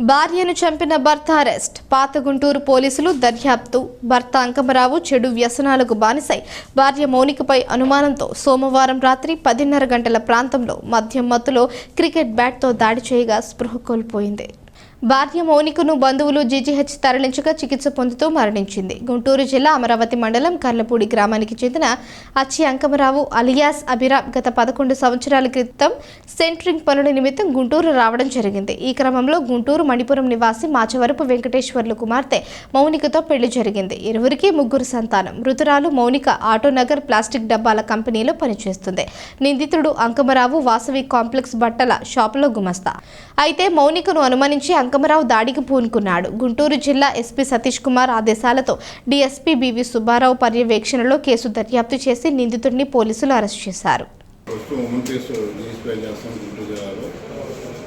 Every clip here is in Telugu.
భార్యను చంపిన భర్త అరెస్ట్. పాత గుంటూరు పోలీసులు దర్యాప్తు. భర్త అంకమరావు చెడు వ్యసనాలకు బానిసై. భార్య మౌనికపై అనుమానంతో సోమవారం రాత్రి పదిన్నర గంటల ప్రాంతంలో మద్యం మత్తులో క్రికెట్ బ్యాట్తో దాడి చేయగా స్పృహ కోల్పోయింది. భార్య మౌనికను బంధువులు జీజీహెచ్ తరలించగా చికిత్స పొందుతూ మరణించింది. గుంటూరు జిల్లా అమరావతి మండలం కర్లపూడి గ్రామానికి చెందిన అచ్చి అంకమరావు అలియాస్ అభిరామ్ గత పదకొండు సంవత్సరాల క్రితం సెంట్రింగ్ పనుల నిమిత్తం గుంటూరు రావడం జరిగింది. ఈ క్రమంలో గుంటూరు మణిపురం నివాసి మాచవరపు వెంకటేశ్వర్లు కుమార్తె మౌనికతో పెళ్ళి జరిగింది. ఇరువురికి ముగ్గురు సంతానం. మృతురాలు మౌనిక ఆటోనగర్ ప్లాస్టిక్ డబ్బాల కంపెనీలో పనిచేస్తుంది. నిందితుడు అంకమరావు వాసవి కాంప్లెక్స్ బట్టల షాపులో గుమస్తా. అయితే మౌనికను అనుమానించి అంకమరావు దాడికి పూనుకున్నాడు. గుంటూరు జిల్లా ఎస్పీ సతీష్ కుమార్ ఆదేశాలతో డీఎస్పీ బివి సుబ్బారావు పర్యవేక్షణలో కేసు దర్యాప్తు చేసి నిందితుడిని పోలీసులు అరెస్ట్ చేశారు.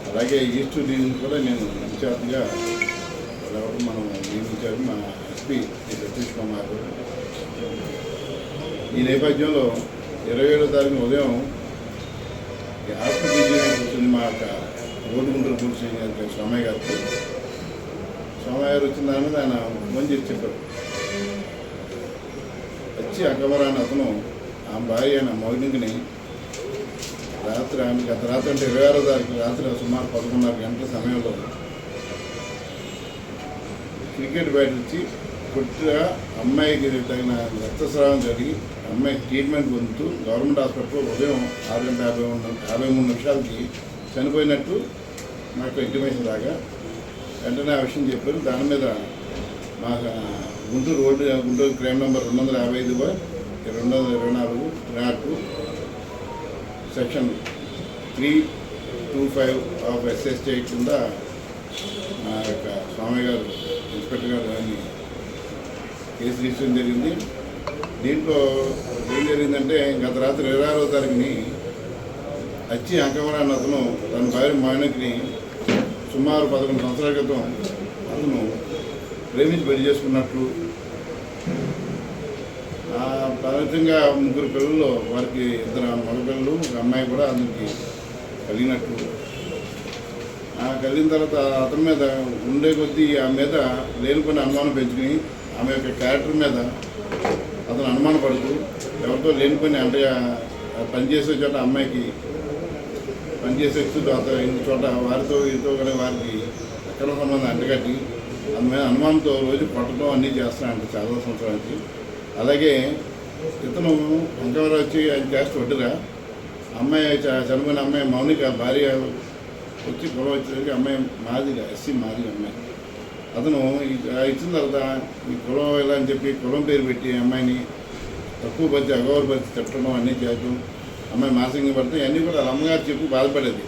అలాగే ఈస్ట్ డివిజన్ కూడా నేను ఇన్ఛార్జ్గా ఎవరు మనం నియమించారు మా ఎస్పీ శ్రీ సతీష్ కుమార్ ఈ నేపథ్యంలో ఇరవై ఏడో తారీఖున ఉదయం ఈ హాస్పిటల్ కూర్చుని మా యొక్క రోడ్డు గుంటూరు గారికి స్వామయ్య గారికి స్వామయ్య గారు వచ్చిన దాని మీద ఆయన ఫోన్ చేసి చెప్పారు. వచ్చి అక్కబరాని అతను ఆ భార్య అయిన మౌలింగ్ని రాత్రి ఆమె గత రాత్రి అంటే ఇరవై ఆరో తారీఖు రాత్రి సుమారు పదకొండున్నర గంటల సమయంలో క్రికెట్ బ్యాట్ ఇచ్చి కొద్దిగా అమ్మాయికి తగిన రక్తస్రావం జరిగి అమ్మాయికి ట్రీట్మెంట్ పొందుతూ గవర్నమెంట్ హాస్పిటల్లో ఉదయం ఆరు గంట యాభై మూడు యాభై మూడు నిమిషాలకి చనిపోయినట్టు నాకు ఇంటిమేషన్ రాగా వెంటనే ఆ విషయం చెప్పారు. దాని మీద మా Guntur road Guntur crime number రెండు వందల యాభై ఐదు బై రెండు వందల ఇరవై నాలుగు నాటు section three two five of SST కింద మా యొక్క స్వామి గారు ఇన్స్పెక్టర్ గారు దాన్ని కేసు తీసుకోవడం జరిగింది. దీంట్లో ఏం జరిగిందంటే గత రాత్రి ఇరవై ఆరో తారీఖుని వచ్చి అంకమరాన్ని అతను తన భార్య మాయనకిని సుమారు పదకొండు సంవత్సరాల క్రితం అతను ప్రేమించి పెళ్ళి చేసుకున్నట్లు ఆ ఫలితంగా ముగ్గురు పిల్లల్లో వారికి ఇద్దరు మగపిల్లలు ఒక అమ్మాయి కూడా అతనికి కలిగినట్టు. ఆ కలిగిన తర్వాత అతని మీద ఉండే కొద్దీ ఆమె మీద లేనిపోయిన అనుమానం పెంచుకుని ఆమె యొక్క క్యారెక్టర్ మీద అతను అనుమానపడుతూ ఎవరితో లేనిపోయిన అంటే పనిచేసే చోట అమ్మాయికి పనిచేసే వ్యక్తులు అతను ఇంటి చోట వారితో వీరితో కూడా వారికి ఎక్కడ సంబంధం అంటగట్టి అందులో అనుమానంతో రోజు పట్టడం అన్నీ చేస్తానంట చాలా సంవత్సరాల నుంచి. అలాగే ఇతను అంకవరం వచ్చి ఆయన చేస్తూ వడ్డుగా అమ్మాయి చనిపోయిన అమ్మాయి మౌనిక భార్య వచ్చి గొడవ వచ్చేసరికి అమ్మాయి మాదిగా ఎస్సీ మాదిగా అమ్మాయి. అతను ఇచ్చిన తర్వాత ఈ కులం ఇలా అని చెప్పి కులం పేరు పెట్టి అమ్మాయిని తక్కువ పరిచి అగౌరవపరిచి తిట్టడం అన్నీ చేయడం అమ్మాయి మాసంగా పడితే అన్నీ కూడా అమ్మగారు చెప్పి బాధపడేది.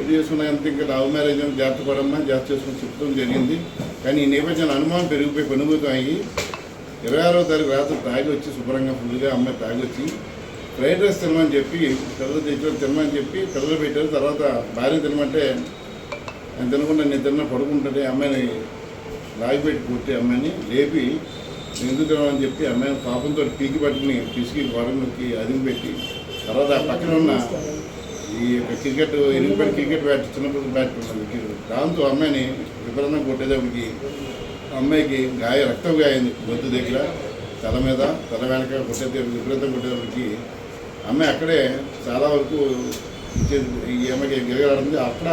ఇది చేసుకున్నంత ఇంకా లవ్ మ్యారేజ్ అని జాగ్రత్త పడమ్మా జాగ్రత్త చేసుకుని చెప్తాం జరిగింది. కానీ ఈ నేపథ్యంలో అనుమానం పెరిగిపోయి పెనుభూతం అయ్యి ఇరవై ఆరో తారీఖు రాత్రి తాగి వచ్చి శుభ్రంగా ఫుల్గా అమ్మాయి తాగి వచ్చి ఫ్రైడ్ రైస్ తినమని చెప్పి పిల్లలు తెచ్చారు తినమని చెప్పి పిల్లలు పెట్టారు. తర్వాత భార్య తినమంటే నేను తినకుండా నేను తిన్న పడుకుంటుంటే అమ్మాయిని లాగిపెట్టి కొట్టి అమ్మాయిని లేపి ఎందుకు తినమని చెప్పి అమ్మాయిని పాపంతో పీకి పట్టుకుని పిసికి గొడవకి నొక్కి పెట్టి తర్వాత పక్కన ఉన్న ఈ యొక్క క్రికెట్ ఎనిమిది క్రికెట్ బ్యాట్ చిన్నప్పుడు బ్యాట్ ఉంటుంది దాంతో అమ్మాయిని విపరీతంగా కొట్టేటప్పటికి అమ్మాయికి గాయ రక్తం గాయింది గొంతు దగ్గర తల మీద తల వెనక కొట్టేది విపరీతం కొట్టేటప్పటికి అమ్మాయి అక్కడే చాలా వరకు ఈ అమ్మాయికి గిరగలాడుతుంది అక్కడ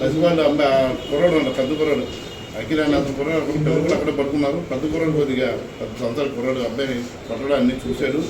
పసివాళ్ళు అమ్మాయి ఆ కుర్రాడు ఉండ పెద్ద కుర్రాడు అఖిలాన్ని అతను కుర్రాడు అక్కడ పడుకున్నారు. పెద్ద కుర్రాడు కొద్దిగా పెద్ద సంవత్సరాల కుర్రాడు అబ్బాయిని కొట్టడం అన్ని చూశాడు.